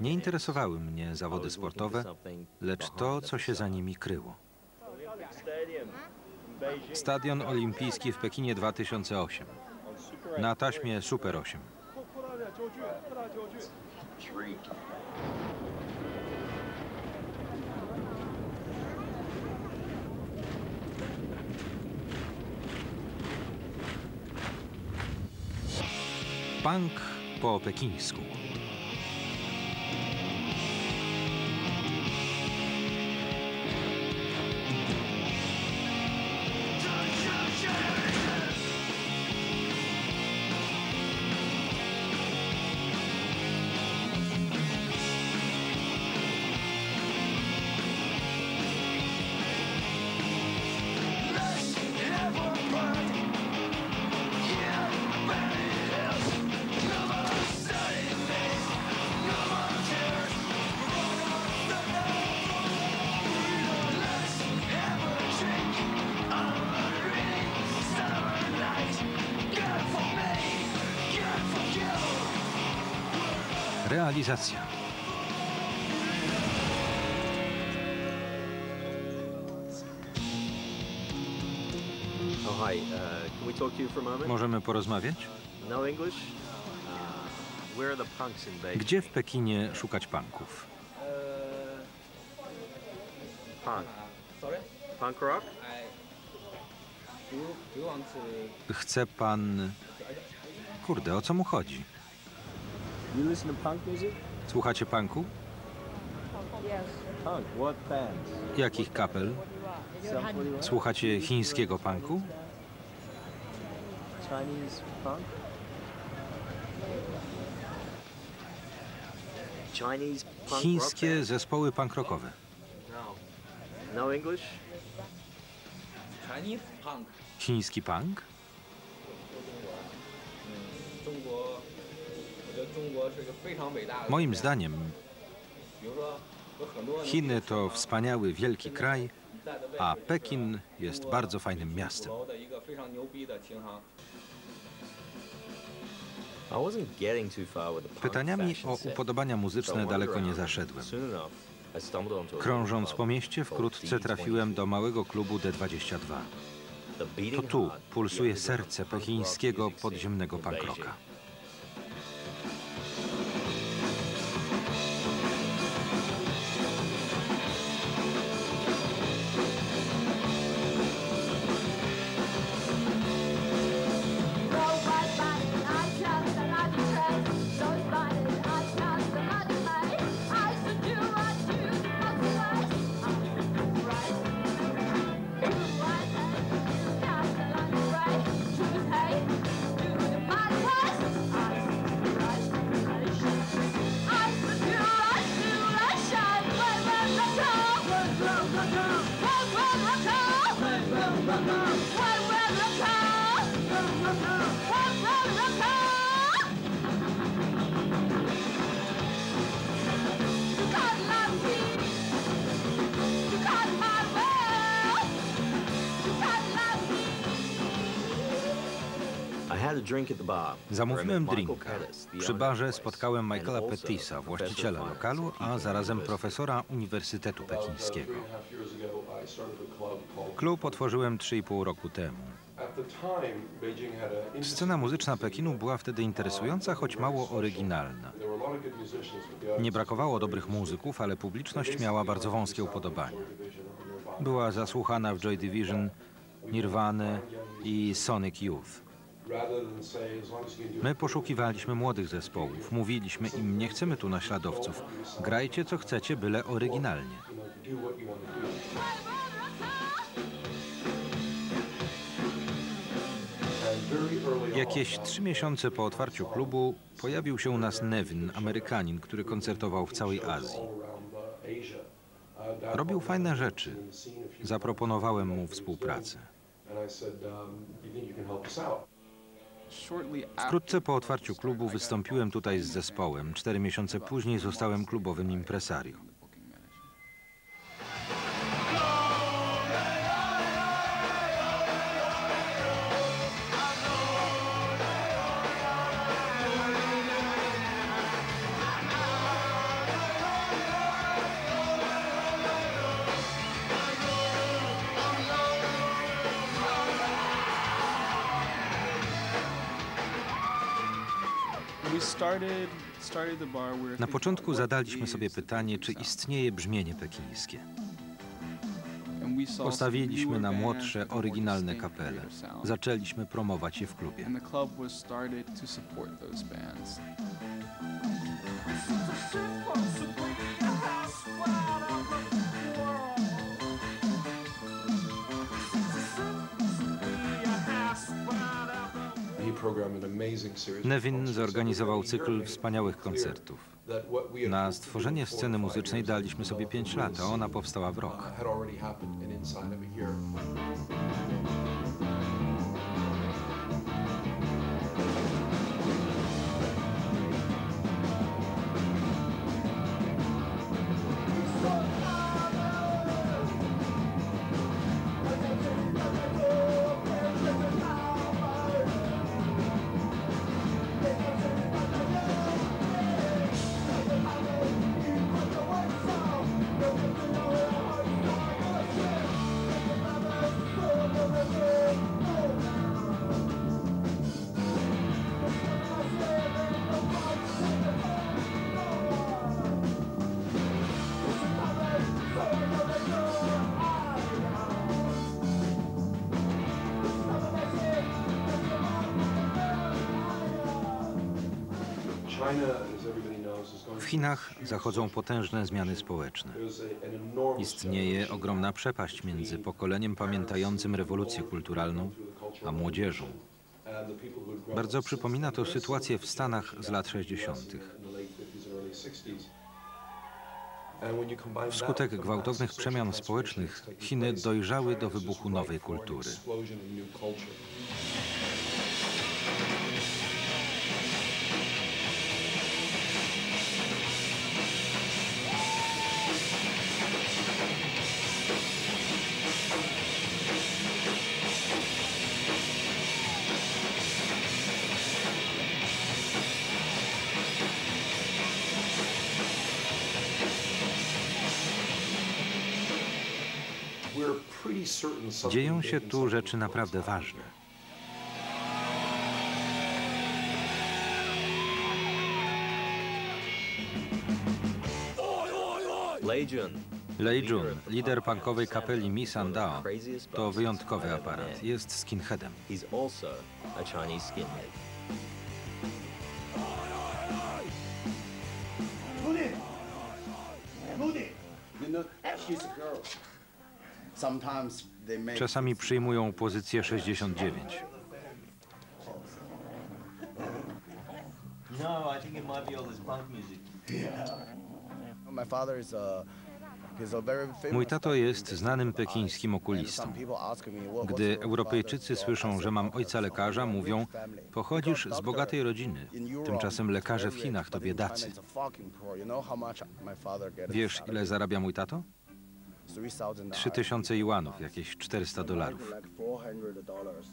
Nie interesowały mnie zawody sportowe, lecz to, co się za nimi kryło. Stadion Olimpijski w Pekinie 2008. Na taśmie Super 8. Punk po pekińsku. Realizacja. Oh, hi. Uh, can we talk to you for a moment? Możemy porozmawiać? No English? Uh, where are the punks in Beijing? Gdzie w Pekinie szukać punków? Punk. Sorry, Punk rock? I do. you- Do you want to? Chce pan... Kurde, o co mu chodzi? You listen to punk music? Słuchacie punku? Punk. What bands? Jakich kapel? Sum 41? Słuchacie chińskiego punku? Chinese punk? Chinese punk Chińskie rock zespoły punk rockowe. band? No English? Chinese punk，Chiński punk? Moim zdaniem Chiny to wspaniały, wielki kraj, a Pekin jest bardzo fajnym miastem. Pytaniami o upodobania muzyczne daleko nie zaszedłem. Krążąc po mieście, wkrótce trafiłem do małego klubu D22. To tu pulsuje serce pekińskiego podziemnego pank rocka. Zamówiłem drinka. Przy barze spotkałem Michaela also Pettisa, a właściciela lokalu, a zarazem profesora Uniwersytetu Pekińskiego. Klub otworzyłem 3,5 roku temu. Scena muzyczna Pekinu była wtedy interesująca, choć mało oryginalna. Nie brakowało dobrych muzyków, ale publiczność miała bardzo wąskie upodobania. Była zasłuchana w Joy Division, Nirvana i Sonic Youth. My poszukiwaliśmy młodych zespołów. Mówiliśmy im, nie chcemy tu naśladowców. Grajcie co chcecie, byle oryginalnie. Jakieś trzy miesiące po otwarciu klubu pojawił się u nas Nevin, Amerykanin, który koncertował w całej Azji. Robił fajne rzeczy. Zaproponowałem mu współpracę. Wkrótce po otwarciu klubu wystąpiłem tutaj z zespołem. Cztery miesiące później zostałem klubowym impresario. Na początku zadaliśmy sobie the pytanie, czy istnieje brzmienie pekińskie. Postawiliśmy na młodsze, oryginalne kapele. Zaczęliśmy promować je w klubie. And the Nevin zorganizował cykl wspaniałych koncertów. Na stworzenie sceny muzycznej daliśmy sobie 5 lat, a ona powstała w uh, rok. W Chinach zachodzą potężne zmiany społeczne. Istnieje ogromna przepaść między pokoleniem pamiętającym rewolucję kulturalną, a młodzieżą. Bardzo przypomina to sytuację w Stanach z lat 60. in the late 50s and early 60s. And when you combine that Wskutek gwałtownych przemian społecznych Chiny dojrzały do wybuchu nowej kultury. Dzieją się tu rzeczy naprawdę ważne. Lei Jun. Lider punkowej kapeli Mi Sandao, to wyjątkowy aparat. Jest skinheadem. Czasami przyjmują pozycję 69. No, I think it might be all this punk music. My father is a he's a very famous Mój tato jest znanym pekińskim okulistą. Some people ask me, "What- what's Gdy Europejczycy słyszą, job?" że mam ojca lekarza, mówią, pochodzisz z bogatej rodziny. Tymczasem lekarze w very Chinach to biedacy. Wiesz, ile zarabia mój tato? 3,000 3000 juanów, jakieś 400 dolarów. Like 400 dollars.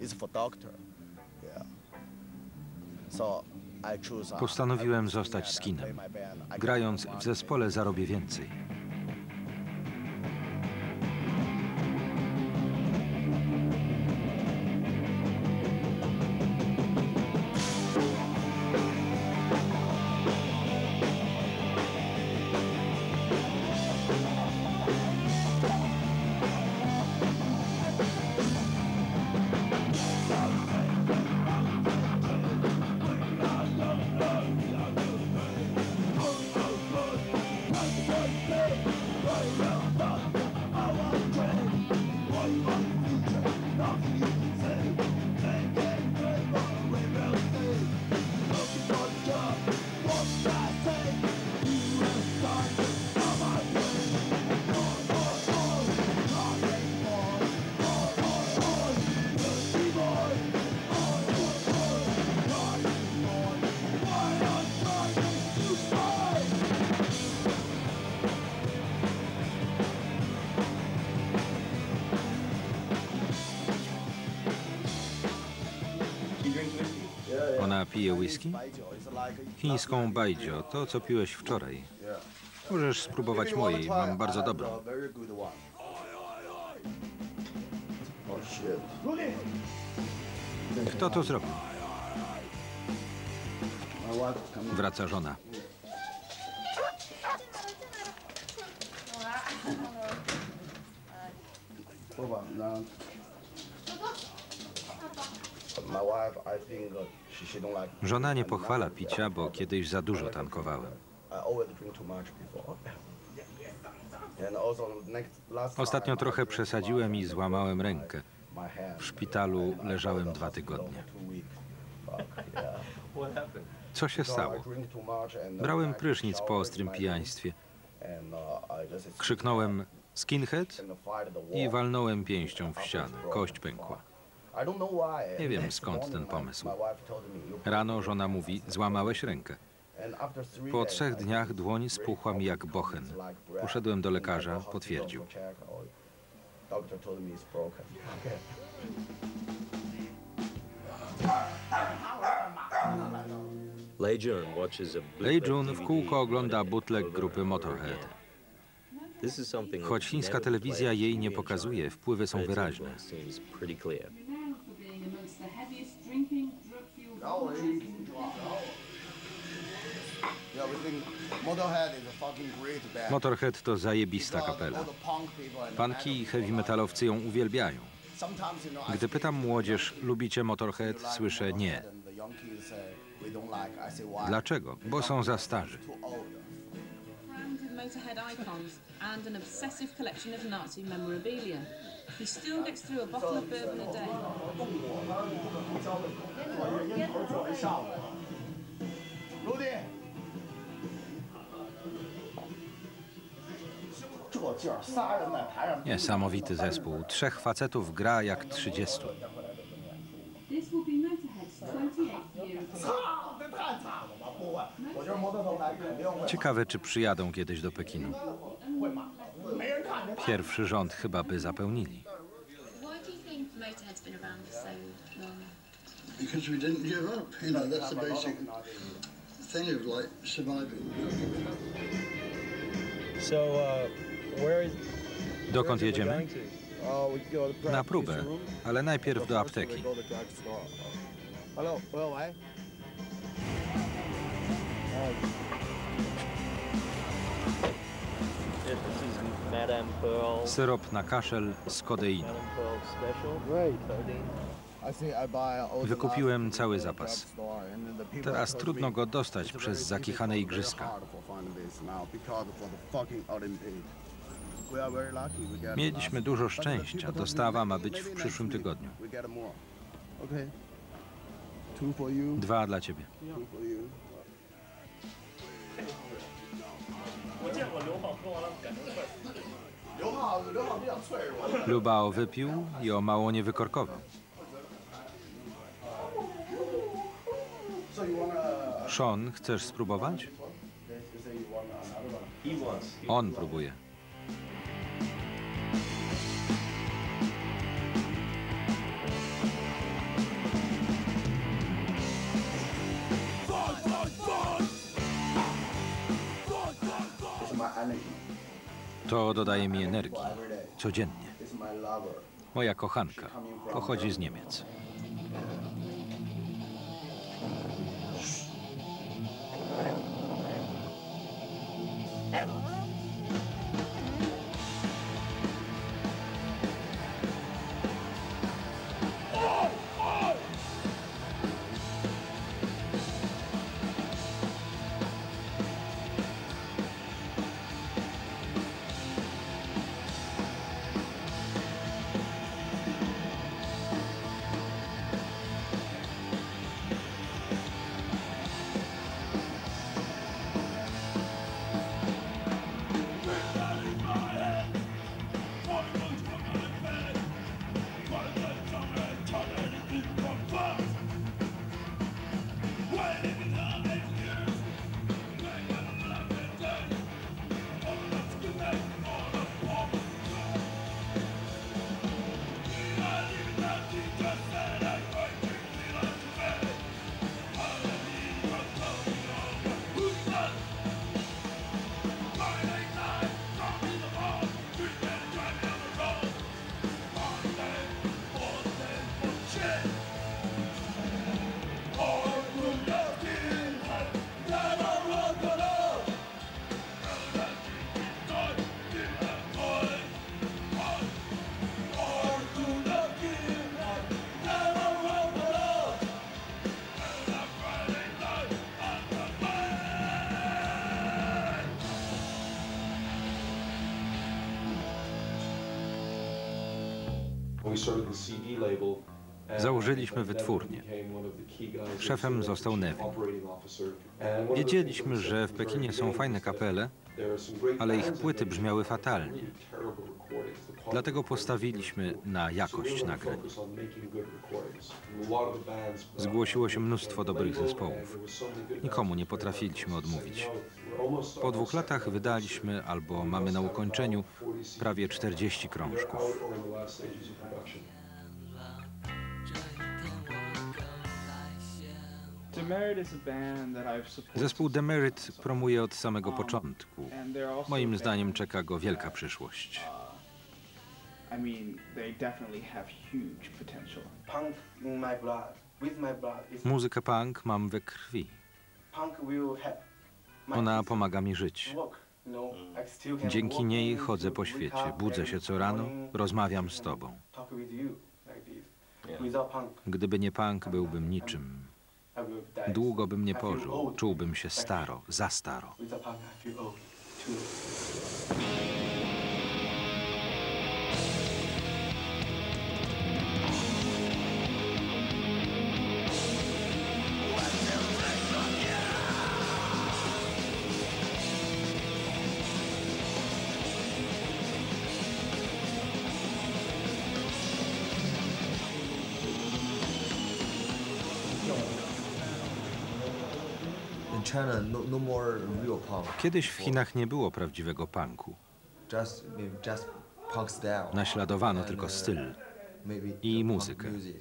It's for doctor. Yeah. So I choose. uh, Postanowiłem zostać skinem. Grając w zespole zarobię więcej. Pije whisky? Chińską bajdzio, to co piłeś wczoraj. Możesz spróbować mojej, mam bardzo dobrą. Kto to zrobił? Wraca żona. My wife, I think Żona nie pochwala picia, bo kiedyś za dużo tankowałem. Ostatnio trochę przesadziłem i złamałem rękę. W szpitalu leżałem dwa tygodnie. Co się So stało? Brałem prysznic po ostrym pijaństwie. uh, Krzyknąłem skinhead i walnąłem pięścią w ścianę. Kość pękła. Nie wiem, skąd ten pomysł. my wife told me, "You Rano żona mówi, złamałeś rękę. Po trzech dniach dłoń spuchła mi jak bochen. Poszedłem do lekarza, potwierdził. Lei Jun w kółko ogląda bootleg grupy Motorhead. Choć chińska telewizja jej nie pokazuje, wpływy są wyraźne. Motorhead to zajebista kapela. Punki i heavy metalowcy ją uwielbiają. Gdy pytam młodzież, lubicie Motorhead, "Do you like słyszę Motorhead?" nie. Dlaczego? Bo są za starzy. Motorhead icons and an obsessive collection of Nazi memorabilia. He still gets through a bottle of bourbon a day. 卢迪，这劲儿，仨人在台上。 Niesamowity zespół. Trzech facetów gra jak 30. This will be Motorhead's 28th year Ciekawe, czy przyjadą kiedyś do Pekinu. Pierwszy rząd chyba by zapełnili. Dokąd jedziemy? Na próbę, ale najpierw do apteki. Syrop na kaszel z kodeiną. Wykupiłem cały zapas. Teraz trudno go dostać przez zakichane igrzyska. Mieliśmy dużo but the szczęścia. people told me Dostawa ma maybe- you. Lubao wypił i o mało nie wykorkował. Sean, chcesz spróbować? On próbuje. To dodaje mi energii. Codziennie. Moja kochanka pochodzi z Niemiec. Założyliśmy wytwórnię. Szefem został Nevin. Wiedzieliśmy, że w Pekinie są fajne kapele, ale ich płyty brzmiały fatalnie. Dlatego postawiliśmy na jakość nagrań. Zgłosiło się mnóstwo dobrych zespołów. Nikomu nie potrafiliśmy odmówić. "No, we're almost on Po dwóch latach wydaliśmy albo mamy na ukończeniu prawie 40 krążków. Supported. Zespół Demerit promuje od samego początku. Also a Moim zdaniem czeka go wielka przyszłość. I mean, they definitely have huge potential. Punk in my blood, with my blood. It's Muzykę punk mam we krwi. punk will help. my Ona pomaga mi żyć. Can Dzięki niej chodzę po świecie. Budzę się co rano, rozmawiam z tobą. Gdyby nie punk, byłbym niczym. Długo bym nie pożył. Czułbym się staro, za staro. Kiedyś w Chinach nie było prawdziwego punku. Just maybe just punk style. Naśladowano And, tylko uh, styl. maybe i muzykę. music.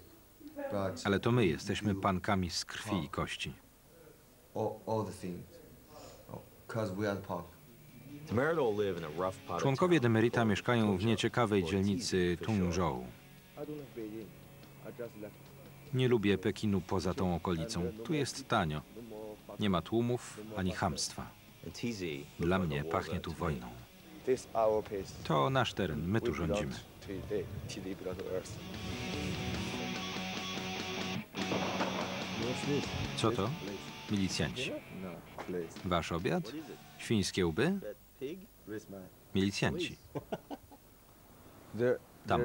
But Ale to my jesteśmy punkami z krwi i kości. all, all the things. Because we are punk. Demerit all live in a rough part of Członkowie Demerita mieszkają w nieciekawej dzielnicy. Tungzhou. Nie lubię Pekinu poza tą okolicą. Tu jest tanio. Nie ma tłumów ani Tizi Dla mnie pachnie tu wojną. To nasz teren, my tu rządzimy. Co to? Milicjanci. Wasz obiad? Świńskie łby? Milicjanci. Tam.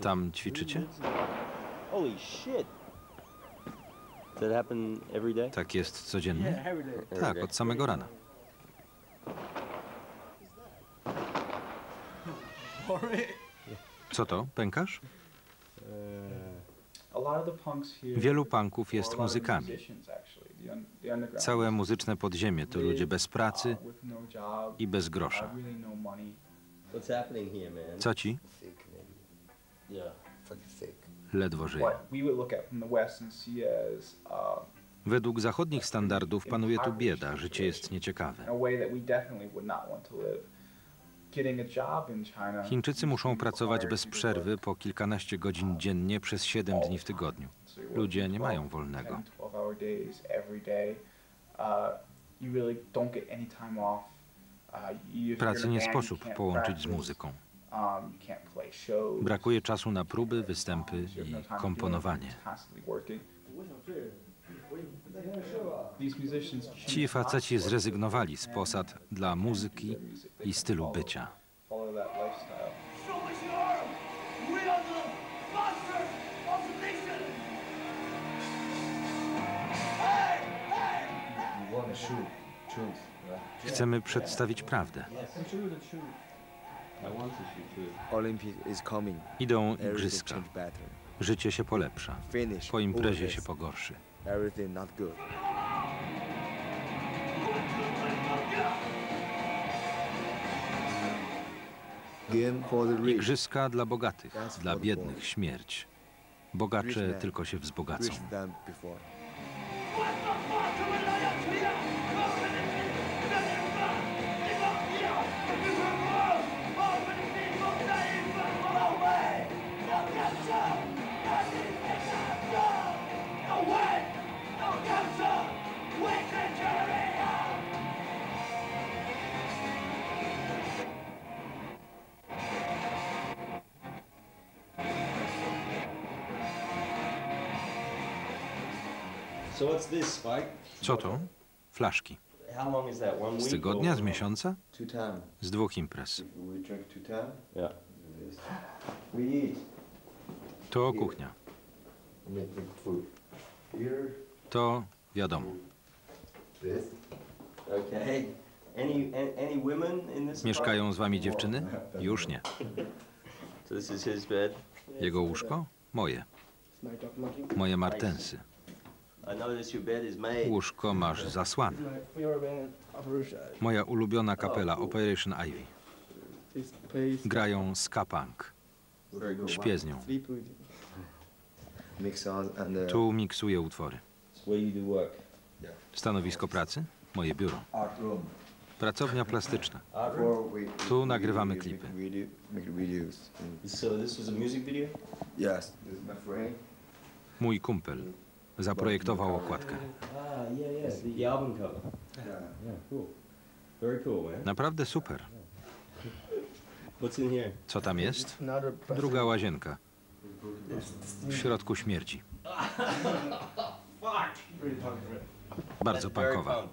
Tam ćwiczycie? Holy shit! Tak jest codziennie? Tak, od samego rana. Co to? Pękasz? Wielu punków jest muzykami. Całe muzyczne podziemie to ludzie bez pracy no i bez grosza. no? Co ci? Ledwo żyje. Uh, Według zachodnich standardów panuje tu bieda, życie jest nieciekawe. Chińczycy muszą pracować bez przerwy po kilkanaście godzin dziennie przez 7 dni w tygodniu. Ludzie nie 12, mają wolnego. 10, 12 hour days every day. Uh. Uh, Pracy nie sposób połączyć z muzyką. Um. Brakuje czasu na próby, występy no i komponowanie. Ci faceci zrezygnowali z posad dla muzyki i stylu bycia. Chcemy przedstawić prawdę. Idą igrzyska. Życie się polepsza. Po imprezie się pogorszy. Igrzyska dla bogatych, dla biednych śmierć. Bogacze tylko się wzbogacą. Co to? Flaszki. How long is that? One Z week? tygodnia, or- z miesiąca? Two times. Z dwóch imprez. We drink two times. Yeah. We eat. To kuchnia. To wiadomo. Mieszkają z wami dziewczyny? Już nie. Jego łóżko? Moje. Moje martensy. Łóżko masz zasłane. Moja ulubiona kapela Operation Ivy. Grają ska punk. Śpię z nią. Uh, Tu miksuję utwory. Stanowisko pracy? Moje biuro. Pracownia plastyczna. Tu nagrywamy klipy. Mój kumpel zaprojektował okładkę. Naprawdę super. Co tam jest? Druga łazienka. W środku śmierdzi. Bardzo punkowa.